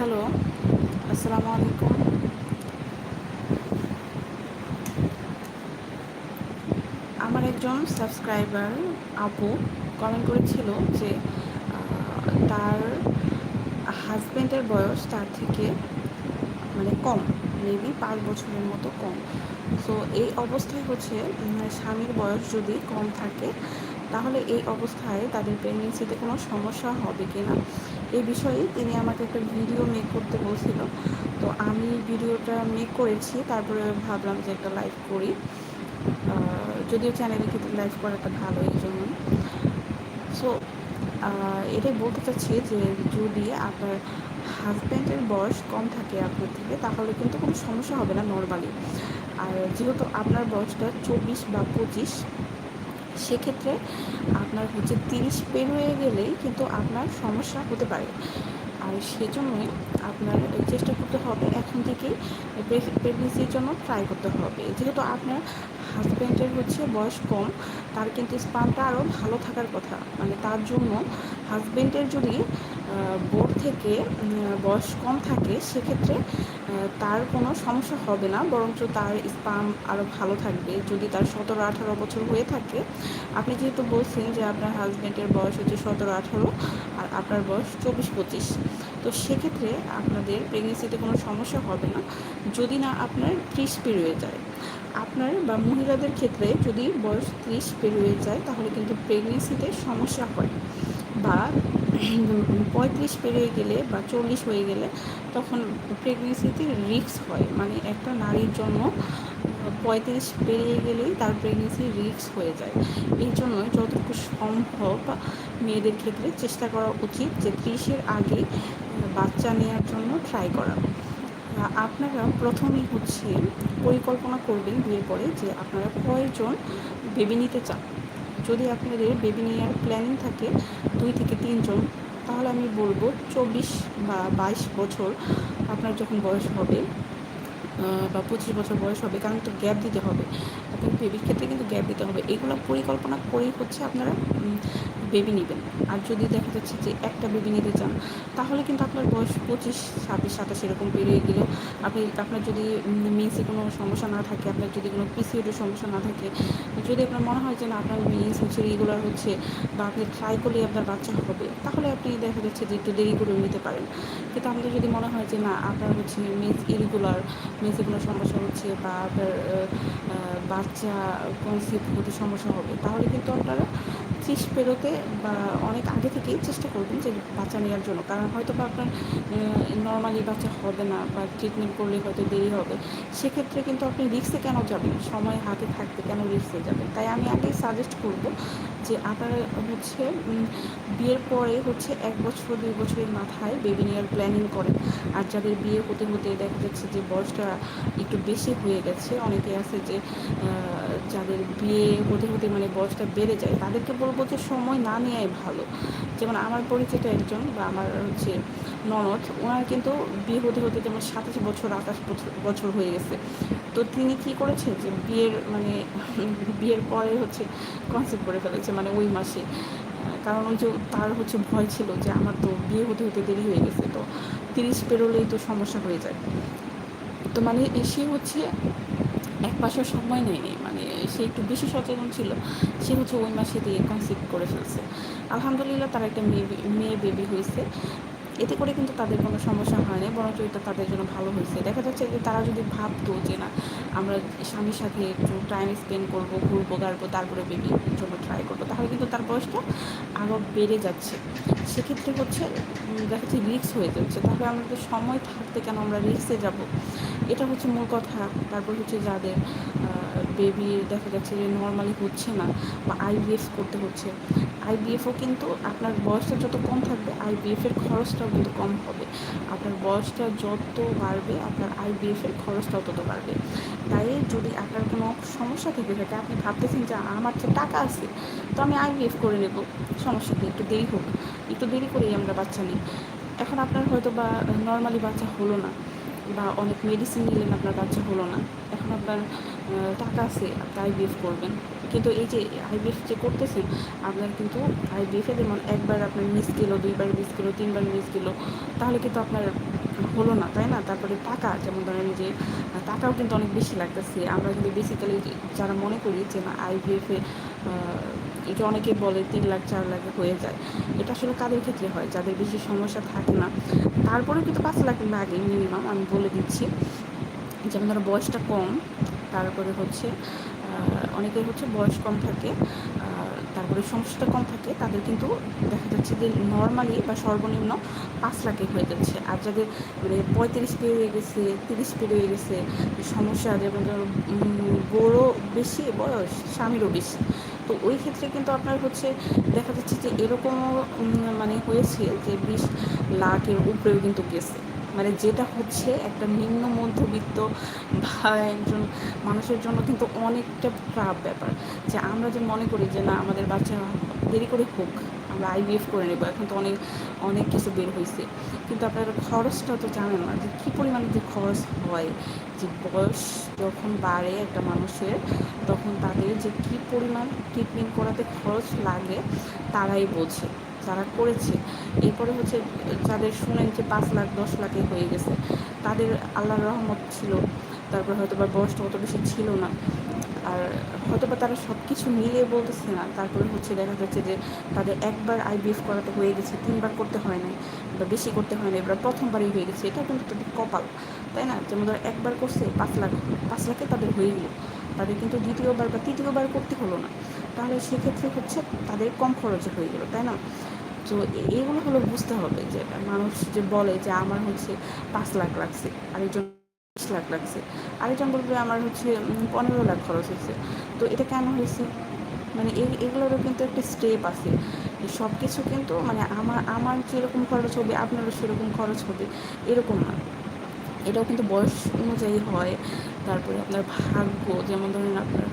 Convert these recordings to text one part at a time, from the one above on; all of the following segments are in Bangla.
হ্যালো, আসসালামু আলাইকুম। আমার একজন সাবস্ক্রাইবার আপু কমেন্ট করেছিল যে তার হাজব্যান্ডের বয়স তার থেকে মানে কম মেবি পাঁচ বছরের মতো কম। সো এই অবস্থায় হচ্ছে স্বামীর বয়স যদি কম থাকে, তাহলে এই অবস্থায় তাদের প্রেগনেন্সিতে কোনো সমস্যা হবে কি না এই বিষয়ে তিনি আমাকে একটা ভিডিও মেক করতে বলছিল। তো আমি ভিডিওটা মেক করেছি, তারপরে ভাবলাম যে একটা লাইভ করি। যদিও চ্যানেলে কিন্তু লাইভ করাটা ভালো এই জন্য। সো এটাই বলতে চাচ্ছি যে যদি আপনার হাজব্যান্ডের বয়স কম থাকে আপনার থেকে, তাহলে কিন্তু কোনো সমস্যা হবে না নর্মালি আর যেহেতু আপনার বয়সটা চব্বিশ বা পঁচিশ সেক্ষেত্রে আপনার হচ্ছে তিরিশ পের হয়ে গেলেই কিন্তু আপনার সমস্যা হতে পারে। আর সেজন্যই আপনার চেষ্টা করতে হবে এখন থেকেই প্রেগনেন্সির জন্য ট্রাই করতে হবে। যেহেতু আপনার হাজব্যান্ডের হচ্ছে বয়স কম, তার কিন্তু স্পানটা আরও ভালো থাকার কথা। মানে তার জন্য হাজব্যান্ডের যদি বোর্ড থেকে বয়স কম থাকে, সেক্ষেত্রে তার কোনো সমস্যা হবে না, বরঞ্চ তার স্পাম আরও ভালো থাকবে। যদি তার সতেরো, আঠারো বছর হয়ে থাকে, আপনি যেহেতু বলছেন যে আপনার হাজব্যান্ডের বয়স হচ্ছে সতেরো, আঠারো, আর আপনার বয়স চব্বিশ, পঁচিশ, তো সেক্ষেত্রে আপনাদের প্রেগনেন্সিতে কোনো সমস্যা হবে না। যদি না আপনার ত্রিশ পেরিয়ে যায়, আপনার বা মহিলাদের ক্ষেত্রে যদি বয়স ত্রিশ পেরিয়ে যায়, তাহলে কিন্তু প্রেগনেন্সিতে সমস্যা হয়। বা পঁয়ত্রিশ পেরিয়ে গেলে বা চল্লিশ হয়ে গেলে তখন প্রেগনেন্সিতে রিক্স হয়। মানে একটা নারীর জন্য পঁয়ত্রিশ পেরিয়ে গেলেই তার প্রেগনেন্সি রিক্স হয়ে যায়। এই জন্য যতটুকু সম্ভব মেয়েদের ক্ষেত্রে চেষ্টা করা উচিত যে ত্রিশের আগে বাচ্চা নেওয়ার জন্য ট্রাই করা। আপনারা প্রথমেই হচ্ছে পরিকল্পনা করবেন বিয়ের পরে যে আপনারা কয়জন বেবি নিতে চান? যদি আপনাদের বেবি নেওয়ার প্ল্যানিং থাকে দুই থেকে তিনজন, তাহলে আমি বলব চব্বিশ বা বাইশ বছর আপনার যখন বয়স হবে বা পঁচিশ বছর বয়স হবে, কারণ তো গ্যাপ দিতে হবে। আপনার বেবির ক্ষেত্রে কিন্তু গ্যাপ দিতে হবে। এগুলো পরিকল্পনা করেই হচ্ছে আপনারা বেবি নেবেন। আর যদি দেখা যাচ্ছে যে একটা বেবি নিতে চান তাহলে কিন্তু আপনার বয়স পঁচিশ, ছাব্বিশ, সাতাশ এরকম পেরিয়ে গেলেও আপনি, আপনার যদি মিন্সে কোনো সমস্যা না থাকে, আপনার যদি কোনো পিসিওডের সমস্যা না থাকে, যদি আপনার মনে হয় যে না, আপনার মিন্স হচ্ছে রেগুলার হচ্ছে বা আপনি ট্রাই করলেই আপনার বাচ্চা হবে, তাহলে আপনি দেখা যাচ্ছে যে একটু দেরি করে নিতে পারেন। কিন্তু আমাদের যদি মনে হয় যে না, আপনার হচ্ছে মিন্স ইরেগুলার মিন্সে কোনো সমস্যা হচ্ছে বা আপনার বাচ্চা কনসিভ হতে সমস্যা হবে, তাহলে কিন্তু আপনারা ত্রিশ পেরোতে বা অনেক আগে থেকেই চেষ্টা করবেন যে বাচ্চা নেওয়ার জন্য। কারণ হয়তো বা আপনার নর্মালি বাচ্চা হবে না বা ট্রিটমেন্ট করলে হয়তো দেরি হবে। সেক্ষেত্রে কিন্তু আপনি রিক্সে কেন যাবেন? সময় হাতে থাকতে কেন রিক্সে যাবেন? তাই আমি আগেই সাজেস্ট করব যে আপনারা হচ্ছে বিয়ের পরে হচ্ছে এক বছর, দুই বছরের মাথায় বেবি নেওয়ার প্ল্যানিং করেন আর যাদের বিয়ে হতে হতে দেখা যাচ্ছে যে বয়সটা একটু বেশি হয়ে গেছে, অনেকে আছে যে যাদের বিয়ে হতে হতে মানে বয়সটা বেড়ে যায়, তাদেরকে বলব যে সময় না নেওয়াই ভালো। যেমন আমার পরিচিত একজন বা আমার হচ্ছে ননদ ওনার কিন্তু বিয়ে হতে হতে যেমন সাতাশ বছর আঠাশ বছর হয়ে গেছে। তো তিনি কি করেছে যে বিয়ের মানে বিয়ের পরে হচ্ছে কনসেপ্ট করে ফেলেছে মানে ওই মাসে। কারণ ওই যে তার হচ্ছে ভয় ছিল যে আমার তো বিয়ে হতে হতে দেরি হয়ে গেছে, তো তিরিশ পেরোলেই তো সমস্যা হয়ে যায়। তো মানে সে হচ্ছে এক মাসের সময় নেয়নি মানে সে একটু বেশি সচেতন ছিল, সে হচ্ছে ওই মাসে দিয়ে কনসিভ করে ফেলছে। আলহামদুলিল্লাহ তার একটা মেয়ে মেয়ে বেবি হয়েছে। এতে করে কিন্তু তাদের কোনো সমস্যা হয় না বরঞ্চ এটা তাদের জন্য ভালো হয়েছে। দেখা যাচ্ছে যে তারা যদি ভাবতো যে না, আমরা স্বামীর সাথে একটু টাইম স্পেন্ড করব, ঘুরবো, গাড়বো, তারপরে বেবির জন্য ট্রাই করব, তাহলে কিন্তু তার বয়সটা আরও বেড়ে যাচ্ছে। সেক্ষেত্রে হচ্ছে দেখা যাচ্ছে রিক্স হয়ে যাচ্ছে। তাহলে আমাদের সময় থাকতে কেন আমরা রিক্সে যাব? এটা হচ্ছে মূল কথা। তারপর হচ্ছে যাদের বেবি দেখা যাচ্ছে যে নর্মালি হচ্ছে না বা আইভিএফ করতে হচ্ছে। আইবিএফও কিন্তু আপনার বয়সটা যত কম থাকবে আইবিএফের খরচটাও কিন্তু কম হবে। আপনার বয়সটা যত বাড়বে, আপনার আইবিএফের খরচটাও তত বাড়বে। তাই যদি আপনার কোনো সমস্যা থেকে থাকে, আপনি ভাবতেছেন যে আমার তো টাকা আছে, তো আমি আইবিএফ করে নেব। সমস্যা একটু দেরি হোক। একটু দেরি করেই আমরা বাচ্চা নিই। এখন আপনার হয়তো বা নর্মালি বাচ্চা হলো না বা অনেক মেডিসিন নিলেন, আপনার বাচ্চা হলো না। এখন আপনার টাকা আছে আপনি আইবিএফ করবেন। কিন্তু এই যে আইবিএফ যে করতেছেন, আপনার কিন্তু আইবিএফে যেমন একবার আপনার মিস গেলো দুইবার মিস গেলো তিনবার মিস গেলো তাহলে কিন্তু আপনার হলো না, তাই না? তারপরে টাকা, যেমন ধরেন যে টাকাও কিন্তু অনেক বেশি লাগতেছে। আমরা কিন্তু বেসিক্যালি যারা মনে করি যে, না আইভিএফে এটা অনেকে বলে তিন লাখ, চার লাখে হয়ে যায়। এটা আসলে কাদের ক্ষেত্রে হয়? যাদের বেশি সমস্যা থাকে না। তারপরেও কিন্তু পাঁচ লাখ লাগে মিনিমাম আমি বলে দিচ্ছি। যেমন ধরো বয়সটা কম তারপরে হচ্ছে অনেকের হচ্ছে বয়স কম থাকে তারপরে সমস্যাটা কম থাকে, তাদের কিন্তু দেখা যাচ্ছে যে নর্মালি বা সর্বনিম্ন পাঁচ লাখে হয়ে যাচ্ছে। আর যাদের মানে পঁয়ত্রিশ পেরিয়ে গেছে, তিরিশ পেরিয়ে গেছে সমস্যা যেমন বড়ো বেশি বয়স, স্বামীরও বেশি। তো ওই ক্ষেত্রে কিন্তু আপনার হচ্ছে দেখা যাচ্ছে যে এরকমও মানে হয়েছে যে বিশ লাখের উপরেও কিন্তু গেছে। মানে যেটা হচ্ছে একটা নিম্ন মধ্যবিত্ত বা একজন মানুষের জন্য কিন্তু অনেকটা খারাপ ব্যাপার। যে আমরা যে মনে করি যে না, আমাদের বাচ্চা দেরি করে হোক, আমরা আইভিএফ করে নেব, এখন তো অনেক অনেক কিছু বের হয়েছে কিন্তু আপনার খরচটা তো জানেন না, যে কী পরিমাণে যে খরচ হয়, যে বয়স যখন বাড়ে একটা মানুষের, তখন তাদের যে কী পরিমাণ ট্রিটমেন্ট করাতে খরচ লাগে, তারাই বোঝে। যারা করেছে। এরপরে হচ্ছে যাদের শুনেন যে পাঁচ লাখ, দশ লাখে হয়ে গেছে, তাদের আল্লাহর রহমত ছিল। তারপর হয়তো বা বয়সটা অত বেশি ছিল না। আর হয়তো বা তারা সব কিছু মিলিয়ে বলতেছে না। তারপরে হচ্ছে দেখা যাচ্ছে যে তাদের একবার আইবিএফ করাতে হয়ে গেছে, তিনবার করতে হয় না বা বেশি করতে হয় না এবার প্রথমবারই হয়ে গেছে। এটা কিন্তু তাদের কপাল, তাই না? যেমন ধরো একবার করছে, পাঁচ লাখ, পাঁচ লাখে তাদের হয়ে গেলো। তাদের কিন্তু দ্বিতীয়বার বা তৃতীয়বার করতে হলো না। তাহলে সেক্ষেত্রে হচ্ছে তাদের কম খরচে হয়ে গেলো, তাই না? তো এগুলো হলো বুঝতে হবে যে মানুষ যে বলে যে আমার হচ্ছে পাঁচ লাখ লাগছে, আরেকজন বিশ লাখ লাগছে, আরেকজন বলবে আমার হচ্ছে পনেরো লাখ খরচ হয়েছে তো এটা কেন হয়েছে? মানে এই এগুলোরও কিন্তু একটা স্টেপ আছে। সব কিছু কিন্তু মানে আমার আমার যেরকম খরচ হবে, আপনারও সেরকম খরচ হবে, এরকম না। এটাও কিন্তু বয়স অনুযায়ী হয়। তারপরে আপনার ভাগ্য, যেমন ধরেন আপনার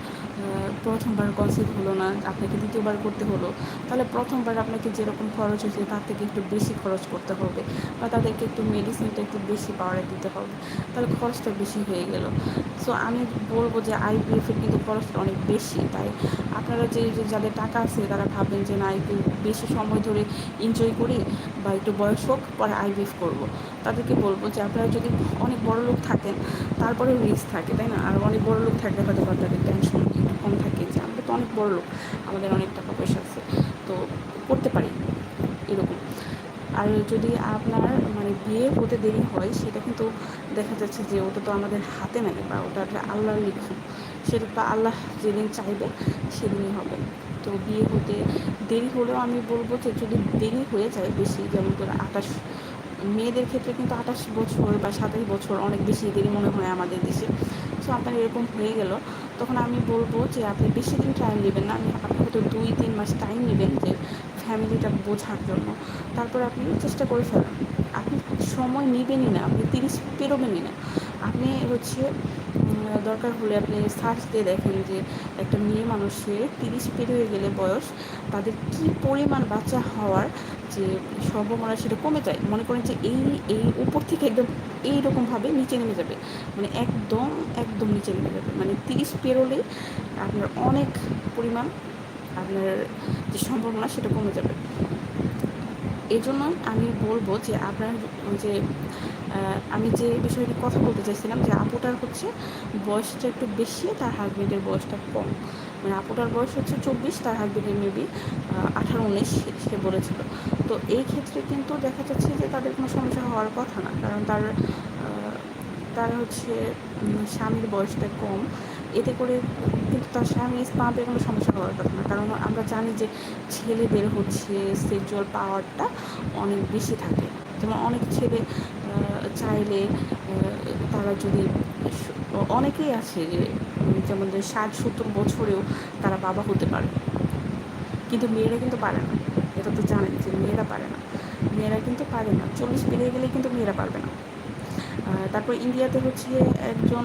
প্রথমবার কনসিভ হলো না, আপনাকে দ্বিতীয়বার করতে হলো, তাহলে প্রথমবার আপনাকে যেরকম খরচ হয়েছে তার থেকে একটু বেশি খরচ করতে হবে বা তাদেরকে একটু মেডিসিনটা একটু বেশি পাওয়ারে দিতে হবে, তাহলে খরচটা বেশি হয়ে গেল। সো আমি বলব যে আইপিএফের কিন্তু খরচটা অনেক বেশি। তাই আপনারা যে যাদের টাকা আছে, তারা ভাবেন যে না, একটু বেশি সময় ধরে এনজয় করি বা একটু বয়স হোক, পরে আইভিএফ করব। তাদেরকে বলব যে আপনারা যদি অনেক বড় লোক থাকেন, তারপরে রিস্ক থাকে, তাই না? আর অনেক বড় লোক থাকলে হয়তো তাদের টেনশন একটু কম থাকে যে আমরা তো অনেক বড় লোক, আমাদের অনেক টাকা পয়সা আছে, তো করতে পারি, এরকম। আর যদি আপনার মানে বিয়ে হতে দেরি হয়, সেটা কিন্তু দেখা যাচ্ছে যে ওটা তো আমাদের হাতে নেই বা ওটা আল্লাহর লিখন সেটা তো আল্লাহ যেদিন চাইবে, সেদিনই হবে। তো বিয়ে হতে দেরি হলেও আমি বলব যে যদি দেরি হয়ে যায় বেশি, যেমন ধরো আঠাশ, মেয়েদের ক্ষেত্রে কিন্তু আঠাশ বছর বা সাতাশ বছর অনেক বেশি দেরি মনে হয় আমাদের দেশে। সো আপনার এরকম হয়ে গেল। তখন আমি বলব যে আপনি বেশি দিন টাইম নেবেন না। আপনি হয়তো দুই, তিন মাস টাইম নেবেন যে ফ্যামিলিটা বোঝার জন্য। তারপর আপনি চেষ্টা করে ফেলেন। আপনি সময় নেবেনই না, আপনি তিরিশ পেরোবেনই না। আপনি হচ্ছে দরকার হলে আপনি সার্চ দিয়ে দেখেন যে একটা মেয়ে মানুষের তিরিশ পেরিয়ে গেলে বয়স, তাদের কি পরিমাণ বাচ্চা হওয়ার যে সম্ভাবনা সেটা কমে যায়। মনে করেন যে এই এই উপর থেকে একদম এইরকমভাবে নিচে নেমে যাবে। মানে একদম একদম নিচে নেমে যাবে। মানে তিরিশ পেরোলে আপনার অনেক পরিমাণ আপনার যে সম্ভাবনা সেটা কমে যাবে। এই জন্য আমি বলব যে আপনার যে আমি যে বিষয়টি কথা বলতে চাইছিলাম যে আপুটার হচ্ছে বয়সটা একটু বেশি, তার হাজব্যান্ডের বয়সটা কম। মানে আপুটার বয়স হচ্ছে চব্বিশ, তার হাজব্যান্ডের মেবি আঠারো, উনিশ, সে বলেছিল। তো এই ক্ষেত্রে কিন্তু দেখা যাচ্ছে যে তাদের কোনো সমস্যা হওয়ার কথা না। কারণ তার তার হচ্ছে স্বামীর বয়সটা কম। এতে করে কিন্তু তার স্বামী স্পাম্পে কোনো সমস্যা হওয়ার কথা না। কারণ আমরা জানি যে ছেলেদের হচ্ছে সেক্সুয়াল পাওয়ারটা অনেক বেশি থাকে। যেমন অনেক ছেলে চাইলে তারা যদি অনেকেই আছে যে যেমন ষাট সত্তর বছরেও তারা বাবা হতে পারে। কিন্তু মেয়েরা কিন্তু পারে না। এটা তো জানেন যে মেয়েরা পারে না। মেয়েরা কিন্তু পারে না। চল্লিশ পেরিয়ে গেলে কিন্তু মেয়েরা পারবে না। তারপর ইন্ডিয়াতে হচ্ছে একজন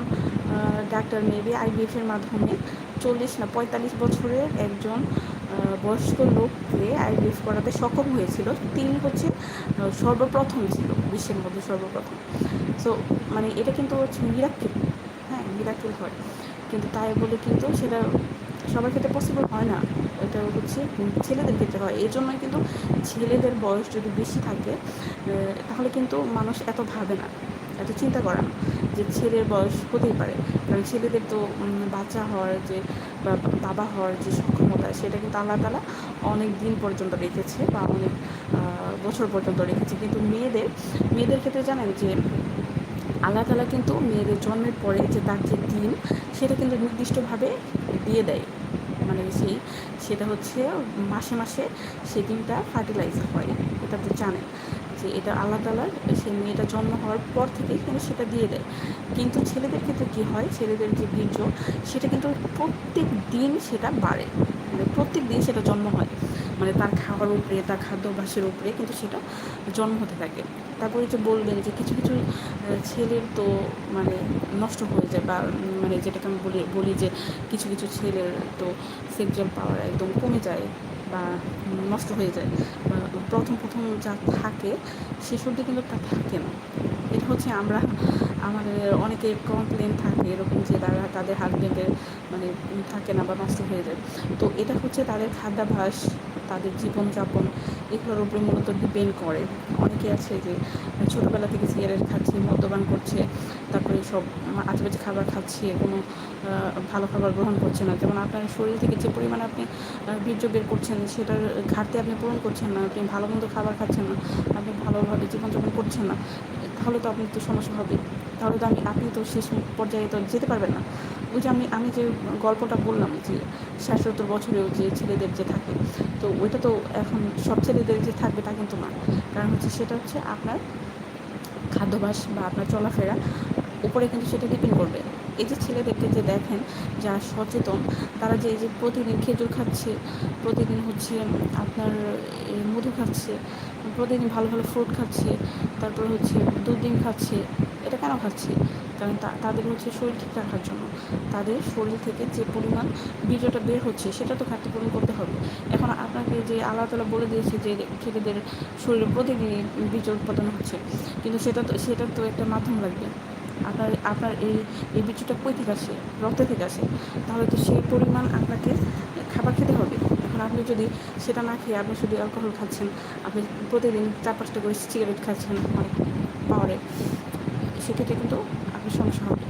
ডাক্তার মেবি আইবিএফের মাধ্যমে চল্লিশ না পঁয়তাল্লিশ বছরের একজন বয়স্ক লোককে আইবিএফ করাতে সক্ষম হয়েছিল। তিনি হচ্ছে সর্বপ্রথম ছিল, বিশ্বের মধ্যে সর্বপ্রথম। সো মানে এটা কিন্তু হচ্ছে মিরাক্কেল হ্যাঁ মিরাক্কেল হয়। কিন্তু তাই বলে কিন্তু সেটা সবার ক্ষেত্রে পসিবল হয় না। এটা হচ্ছে ছেলেদের ক্ষেত্রে হয়। এই জন্যই কিন্তু ছেলেদের বয়স যদি বেশি থাকে তাহলে কিন্তু মানুষ এত ভাবে না। এত চিন্তা করা যে ছেলের বয়স হতেই পারে। কারণ ছেলেদের তো বাচ্চা হওয়ার যে বাবা হওয়ার যে সক্ষমতা, সেটা কিন্তু আল্লাহ তালা অনেক দিন পর্যন্ত রেখেছে বা অনেক বছর পর্যন্ত রেখেছে। কিন্তু মেয়েদের মেয়েদের ক্ষেত্রে জানেন যে, আল্লাহ তালা কিন্তু মেয়েদের জন্মের পরে যে তার যে দিন, সেটা কিন্তু নির্দিষ্টভাবে দিয়ে দেয়। মানে সেই, সেটা হচ্ছে মাসে মাসে সেই দিনটা ফার্টিলাইজ হয়। এটা তো জানেন। যে এটা আল্লাহ তালার সেই মেয়েটা জন্ম হওয়ার পর থেকেই কিন্তু সেটা দিয়ে দেয়। কিন্তু ছেলেদের ক্ষেত্রে কী হয়? ছেলেদের যে বীর্য, সেটা কিন্তু প্রত্যেক দিন সেটা বাড়ে। মানে প্রত্যেক দিন সেটা জন্ম হয়। মানে তার খাওয়ার উপরে, তার খাদ্যাভ্যাসের উপরে কিন্তু সেটা জন্ম হতে থাকে। তারপরে যে বললেন যে কিছু কিছু ছেলের তো মানে নষ্ট হয়ে যায় বা মানে যেটাকে আমি বলি বলি যে কিছু কিছু ছেলের তো সেক্সুয়াল পাওয়ার একদম কমে যায় বা নষ্ট হয়ে যায় বা প্রথম প্রথম যা থাকে, সেসবটি কিন্তু তা থাকে না। এটা হচ্ছে আমরা, আমাদের অনেকে কমপ্লেন থাকে এরকম যে তারা তাদের হাজব্যান্ডের মানে থাকে না বা নষ্ট হয়ে যায়। তো এটা হচ্ছে তাদের খাদ্যাভ্যাস, তাদের জীবনযাপন এগুলোর উপরে মূলত ডিপেন্ড করে। অনেকে আছে যে ছোটোবেলা থেকে সিগারেট খাচ্ছে, মদ্যপান করছে, তারপরে সব আজেবাজে খাবার খাচ্ছে, কোনো ভালো খাবার গ্রহণ করছে না। যেমন আপনার শরীর থেকে যে পরিমাণে আপনি বীর্য বের করছেন, সেটার ঘাটতি আপনি পূরণ করছেন না, আপনি ভালো মন্দ খাবার খাচ্ছেন না, আপনি ভালোভাবে জীবনযাপন করছেন না, তাহলে তো আপনি তো সমস্যা হবে। তাহলে তো আমি, আপনি তো শেষ পর্যায়ে তো যেতে পারবেন না। ওই যে আমি আমি যে গল্পটা বললাম যে ষাট সত্তর বছরেও যে ছেলেদের যে থাকে, তো ওইটা তো এখন সব ছেলেদের যে থাকবে তা কিন্তু না। কারণ হচ্ছে সেটা হচ্ছে আপনার খাদ্যাভাস বা আপনার চলাফেরা উপরে কিন্তু সেটা ডিপেন্ড করবে। এই যে ছেলেদেরকে যে দেখেন, যারা সচেতন, তারা যে এই যে প্রতিদিন খেজুর খাচ্ছে, প্রতিদিন হচ্ছে আপনার মধু খাচ্ছে, প্রতিদিন ভালো ভালো ফ্রুট খাচ্ছে, তারপর হচ্ছে দুধ ডিম খাচ্ছে, এটা কেন খাচ্ছে? কারণ তাদের হচ্ছে শরীর ঠিক রাখার জন্য। তাদের শরীর থেকে যে পরিমাণ বীজটা বের হচ্ছে, সেটা তো ঘাটতি পূরণ করতে হবে। এখন আপনাকে যে আল্লাহ তালা বলে দিয়েছে যে ছেলেদের শরীরে প্রতিদিনই বীজ উৎপাদন হচ্ছে, কিন্তু সেটা তো সেটার তো একটা মাধ্যম লাগবে। আপনার আপনার এই এই বীজটা কই থেকে আসে? রক্ত থেকে আসে। তাহলে তো সেই পরিমাণ আপনাকে খাবার খেতে হবে। এখন আপনি যদি সেটা না খেয়ে আপনি শুধু অ্যালকোহল খাচ্ছেন, আপনি প্রতিদিন চার পাঁচটা করে সিগারেট খাচ্ছেন অনেক পাওয়ারে, সেক্ষেত্রে কিন্তু আপনার সমস্যা হবে।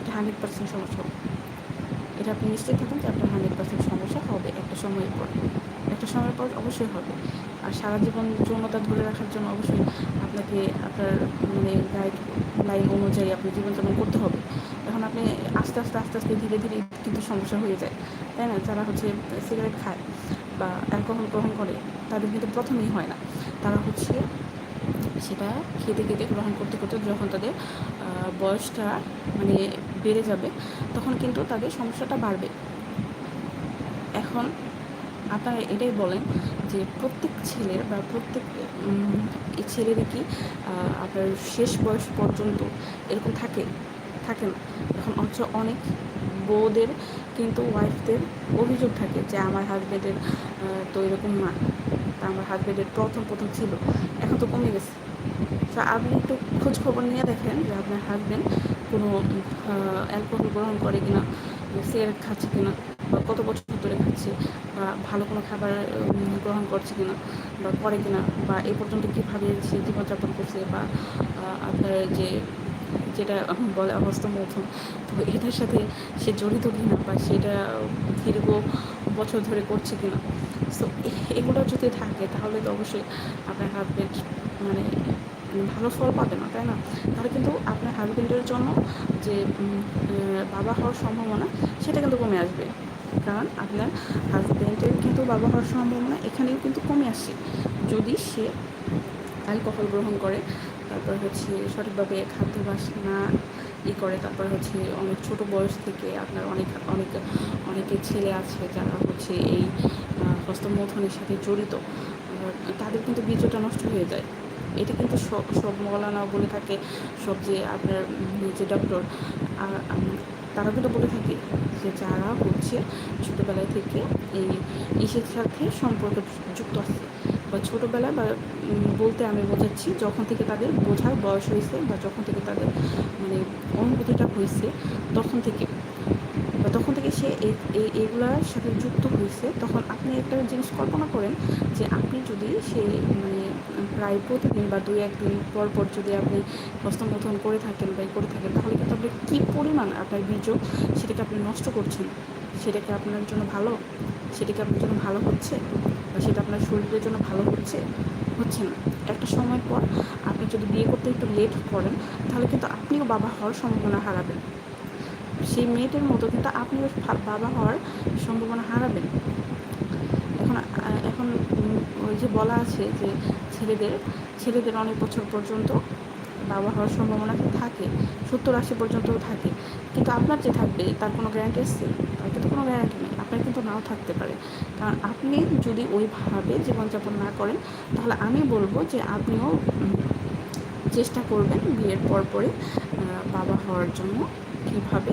এটা হান্ড্রেড পার্সেন্ট সমস্যা হবে। এটা আপনি নিশ্চয়ই থাকুন যে আপনার হান্ড্রেড পার্সেন্ট সমস্যা হবে একটা সময়ের পর। একটা সময়ের পর অবশ্যই হবে। আর সারা জীবন যৌনতা ধরে রাখার জন্য অবশ্যই আপনাকে আপনার মানে গাইড লাইন অনুযায়ী আপনি জীবনযাপন করতে হবে। এখন আপনি আস্তে আস্তে আস্তে আস্তে ধীরে ধীরে কিন্তু সমস্যা হয়ে যায়। তাই না? যারা হচ্ছে সিগারেট খায় বা অ্যালকোহল গ্রহণ করে, তাদের কিন্তু প্রথমেই হয় না। তারা হচ্ছে সেটা খেতে খেতে গ্রহণ করতে করতে যখন তাদের বয়সটা মানে বেড়ে যাবে, তখন কিন্তু তাদের সমস্যাটা বাড়বে। এখন আপনারা এটাই বলেন যে প্রত্যেক ছেলের বা প্রত্যেক ছেলেরই কি আপনার শেষ বয়স পর্যন্ত এরকম থাকে? থাকে না। এখন অথচ অনেক বউদের কিন্তু ওয়াইফদের অভিযোগ থাকে যে আমার হাজব্যান্ডের তো এরকম না। তা আমার হাজব্যান্ডের প্রথম প্রথম ছিল। এখন তো কমে গেছে। তো আপনি একটু খোঁজ খবর নিয়ে দেখেন যে আপনার হাজব্যান্ড কোনো অ্যালকোহল গ্রহণ করে কিনা সিগারেট খাচ্ছে কিনা, বা কত বছর ধরে খাচ্ছে, বা ভালো কোনো খাবার গ্রহণ করছে কিনা, বা করে কিনা, বা এই পর্যন্ত কীভাবে সে জীবনযাপন করছে, বা আপনার যে, যেটা বলে হস্তমৈথুন তো এটার সাথে সে জড়িত কিনা, বা সেটা দীর্ঘ বছর ধরে করছে কিনা? সো এগুলো যদি থাকে, তাহলে তো অবশ্যই আপনার হাজব্যান্ড মানে ভালো ফল পাবে না, তাই না? তাহলে কিন্তু আপনার হাজব্যান্ডের জন্য যে বাবা হওয়ার সম্ভাবনা, সেটা কিন্তু কমে আসবে। কারণ আপনার হাজব্যান্ডের কিন্তু বাবা হওয়ার সম্ভাবনা এখানেও কিন্তু কমে আসে। যদি সে অ্যালকোহল গ্রহণ করে, তারপর হচ্ছে সঠিকভাবে খাদ্যাভ্যাস না ই করে, তারপর হচ্ছে অনেক ছোট বয়স থেকে আপনার অনেক অনেক, অনেকে ছেলে আছে যারা হচ্ছে এই হস্তমৈথনের সাথে জড়িত তাদের কিন্তু বীজটা নষ্ট হয়ে যায়। এটা কিন্তু সব সব মৌলানা বলে থাকে, সব যে আপনার যে ডক্টর তারা কিন্তু বলে থাকে যে যারা হচ্ছে ছোটোবেলায় থেকে এই ইসের সাথে সম্পর্ক যুক্ত আছে বা ছোটোবেলায় বা বলতে আমি বোঝাচ্ছি যখন থেকে তাদের বোঝার বয়স হয়েছে বা যখন থেকে তাদের মানে অনুভূতিটা হয়েছে, তখন থেকে। বা তখন থেকে সে এই এগুলার সাথে যুক্ত হয়েছে, তখন আপনি একটা জিনিস কল্পনা করেন যে আপনি যদি সে মানে প্রায় প্রতিদিন বা দুই, একদিন পর পর যদি আপনি হস্তমথন করে থাকেন বা করে থাকেন, তাহলে কিন্তু আপনি কী পরিমাণ আপনার বীর্য সেটাকে আপনি নষ্ট করছেন? সেটাকে আপনার জন্য ভালো? সেটাকে আপনার জন্য ভালো হচ্ছে? বা সেটা আপনার শরীরের জন্য ভালো হচ্ছে? হচ্ছে না। একটা সময় পর আপনি যদি বিয়ে করতে একটু লেট করেন, তাহলে কিন্তু আপনিও বাবা হওয়ার সম্ভাবনা হারাবেন। সেই মেয়েটির মতো কিন্তু আপনিও বাবা হওয়ার সম্ভাবনা হারাবেন। এখন এখন ওই যে বলা আছে যে ছেলেদের ছেলেদের অনেক বছর পর্যন্ত বাবা হওয়ার সম্ভাবনা থাকে, সত্তর আশি পর্যন্তও থাকে। কিন্তু আপনার যে থাকবে, তার কোনো গ্যারান্টি আছে? তার কিন্তু কোনো গ্যারান্টি নেই। আপনার কিন্তু নাও থাকতে পারে। কারণ আপনি যদি ওইভাবে জীবনযাপন না করেন, তাহলে আমি বলব যে আপনিও চেষ্টা করবেন বিয়ের পর পরে বাবা হওয়ার জন্য কীভাবে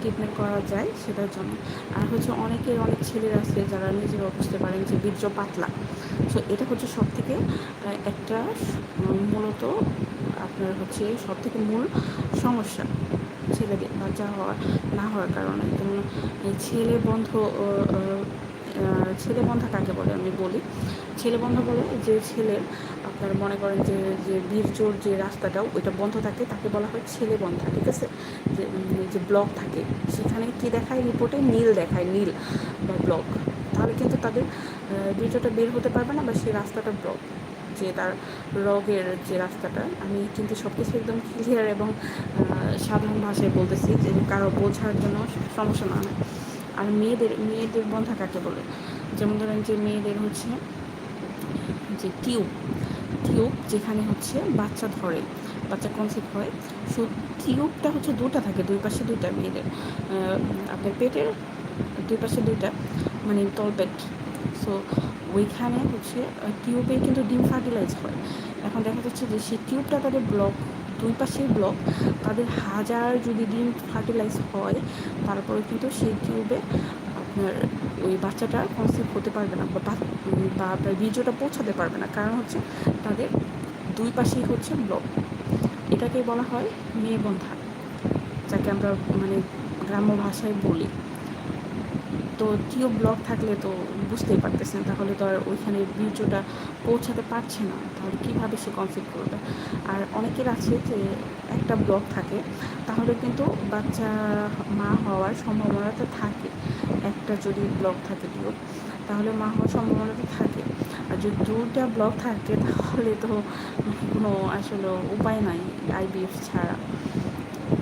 ট্রিটমেন্ট করা যায় সেটার জন্য। আর হচ্ছে অনেকের, অনেক ছেলেরা আছে যারা নিজেরাও বুঝতে পারেন যে বীর্য পাতলা। সো এটা হচ্ছে সব থেকে একটা মূলত আপনার হচ্ছে সব থেকে মূল সমস্যা ছেলেদের, বাচ্চা হওয়া না হওয়ার কারণে। যেমন ছেলে বন্ধ ছেলে বন্ধা কাকে বলে আমি বলি? ছেলে বন্ধ বলে যে ছেলের আপনার মনে করেন যে যে বীরজোর যে রাস্তাটা, ওইটা বন্ধ থাকে, তাকে বলা হয় ছেলে বন্ধা, ঠিক আছে? যে যে ব্লক থাকে, সেখানে কি দেখায় রিপোর্টে? নীল দেখায়, নীল বা ব্লক। তাহলে কিন্তু তাদের বীর্যটা বের হতে পারবে না বা সেই রাস্তাটা ব্লক। যে তার রগের যে রাস্তাটা, আমি কিন্তু সব কিছু একদম ক্লিয়ার এবং সাধারণ ভাষায় বলতেছি যে কারও বোঝার জন্য সমস্যা না হয়। আর মেয়েদের মেয়েদের বন্ধা কাকে বলে? যেমন ধরেন যে মেয়েদের হচ্ছে যে টিউব টিউব যেখানে হচ্ছে বাচ্চা ধরে, বাচ্চা কনসেপ্ট হয়। সো টিউবটা হচ্ছে দুটা থাকে, দুই পাশে দুইটা মেয়েদের। আপনার পেটের দুই পাশে দুইটা মানে তলপেট সো ওইখানে হচ্ছে টিউবে কিন্তু ডিম ফার্টিলাইজ হয়। এখন দেখা যাচ্ছে যে সেই টিউবটা তাদের ব্লক দুই পাশেই ব্লক তাদের হাজার যদি ডিম ফার্টিলাইজ হয়, তারপরে কিন্তু সেই টিউবে আপনার ওই বাচ্চাটা কনসেপ্ট হতে পারবে না বা আপনার বীর্যটা পৌঁছাতে পারবে না। কারণ হচ্ছে তাদের দুই পাশেই হচ্ছে ব্লক এটাকে বলা হয় মেয়ে বন্ধা যাকে আমরা মানে গ্রাম্য ভাষায় বলি। তো টিও ব্লক থাকলে তো বুঝতেই পারতেছেন, তাহলে তো আর ওইখানে বীর্যটা পৌঁছাতে পারছে না। তাহলে কীভাবে সে কনসেপ্ট করবে? আর অনেকের আছে যে একটা ব্লক থাকে, তাহলে কিন্তু বাচ্চা মা হওয়ার সম্ভাবনাটা থাকে। একটা যদি ব্লক থাকে টিউব তাহলে মা হওয়ার সম্ভাবনাটা থাকে। আর যদি দুটা ব্লক থাকে, তাহলে তো কোনো আসলে উপায় নাই আইবিএফ ছাড়া।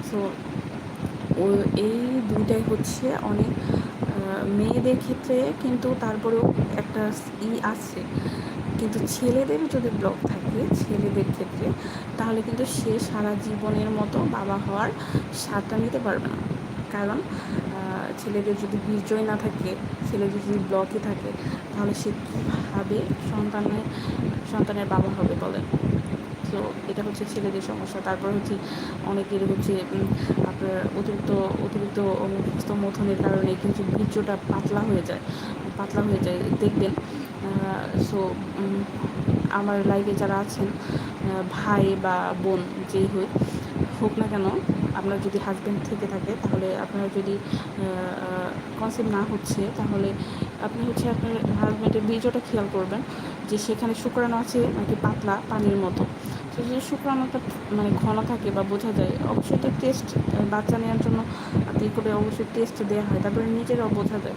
সো ও এই দুইটাই হচ্ছে অনেক মেয়েদের ক্ষেত্রে কিন্তু তারপরেও একটা ই আছে। কিন্তু ছেলেদের যদি ব্লক থাকে, ছেলেদের ক্ষেত্রে, তাহলে কিন্তু সে সারা জীবনের মতো বাবা হওয়ার স্বাদটা নিতে পারবে না। কারণ ছেলেদের যদি বীর্যই না থাকে, ছেলেদের যদি ব্লকই থাকে, তাহলে সে কীভাবে সন্তানের সন্তানের বাবা হবে বলেন? তো এটা হচ্ছে ছেলেদের সমস্যা। তারপর হচ্ছে অনেকের হচ্ছে আপনার অতিরিক্ত অতিরিক্ত মথনের কারণে কিন্তু বীর্যটা পাতলা হয়ে যায়, পাতলা হয়ে যায়, দেখবেন। সো আমার লাইফে যারা আছেন ভাই বা বোন যেই হোক হোক না কেন আপনার যদি হাজব্যান্ড থেকে থাকে, তাহলে আপনার যদি কনসেপ্ট না হচ্ছে, তাহলে আপনি হচ্ছে আপনার হাজব্যান্ডের বীজটা খেয়াল করবেন যে সেখানে শুক্রাণু আছে নাকি পাতলা পানির মতো। তো যদি শুক্রাণুটা মানে ঘন থাকে বা বোঝা যায়, অবশ্যই তো টেস্ট বাচ্চা নেওয়ার জন্য আপনি করে অবশ্যই টেস্ট দেওয়া হয়। তারপরে নিজেরাও বোঝা যায়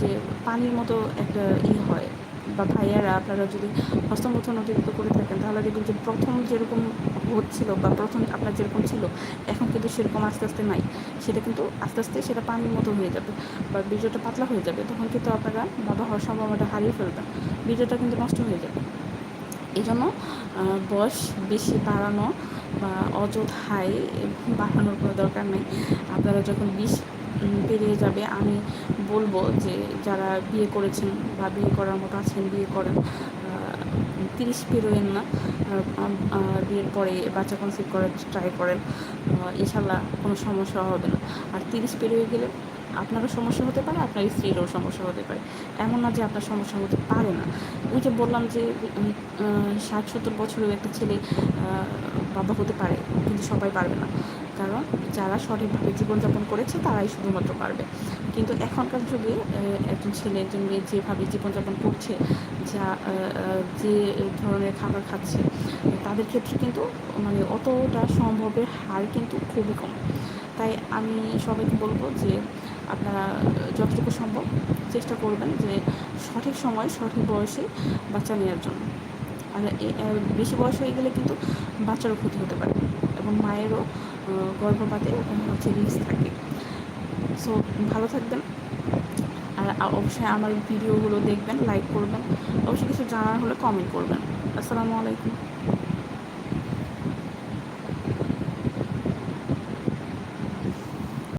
যে পানির মতো একটা ই হয়। বা ভাইয়ারা, আপনারা যদি হস্তমথন অতিরিক্ত করে থাকেন, তাহলে দেখবেন যে প্রথম যেরকম হচ্ছিল বা প্রথম আপনার যেরকম ছিল, এখন কিন্তু সেরকম আস্তে আস্তে নাই। সেটা কিন্তু আস্তে আস্তে সেটা পানির মতো হয়ে যাবে বা বীজটা পাতলা হয়ে যাবে, তখন কিন্তু আপনারা বাবা হওয়ার সম্ভাবনাটা হারিয়ে ফেলবেন, বীজটা কিন্তু নষ্ট হয়ে যাবে। এই জন্য বয়স বেশি বাড়ানো বা অযথায় বাড়ানোর কোনো দরকার নেই। আপনারা যখন বিষ পেরিয়ে যাবে। আমি বলব যে যারা বিয়ে করেছেন বা বিয়ে করার মতো আছেন, বিয়ে করেন তিরিশ পেরোয়েন না। বিয়ের পরে বাচ্চা কনসিভ করার ট্রাই করেন। ইনশাল্লাহ কোনো সমস্যা হবে না। আর তিরিশ পেরোয়ে গেলে আপনারও সমস্যা হতে পারে, আপনার স্ত্রীরও সমস্যা হতে পারে। এমন না যে আপনার সমস্যা হতে পারে না। ওই যে বললাম যে ষাট সত্তর বছরেও একটা ছেলে বাবা হতে পারে, কিন্তু সবাই পারবে না। কারণ যারা সঠিকভাবে জীবনযাপন করেছে, তারাই শুধুমাত্র পারবে। কিন্তু এখনকার যুগে একজন ছেলে, একজন মেয়ে যেভাবে জীবনযাপন করছে, যা যে ধরনের খাবার খাচ্ছে, তাদের ক্ষেত্রে কিন্তু মানে অতটা সম্ভবের হার কিন্তু খুবই কম। তাই আমি সবাইকে বলব যে, আপনারা যতটুকু সম্ভব চেষ্টা করবেন যে সঠিক সময়, সঠিক বয়সে বাচ্চা নেওয়ার জন্য। আর বেশি বয়স হয়ে গেলে কিন্তু বাচ্চারও ক্ষতি হতে পারে এবং মায়েরও গর্ভপাতে হচ্ছে রিস্ক থাকে। সো ভালো থাকবেন। আর অবশ্যই আমার ভিডিওগুলো দেখবেন লাইক করবেন। অবশ্যই কিছু জানার হলে কমেন্ট করবেন। আসসালামু আলাইকুম।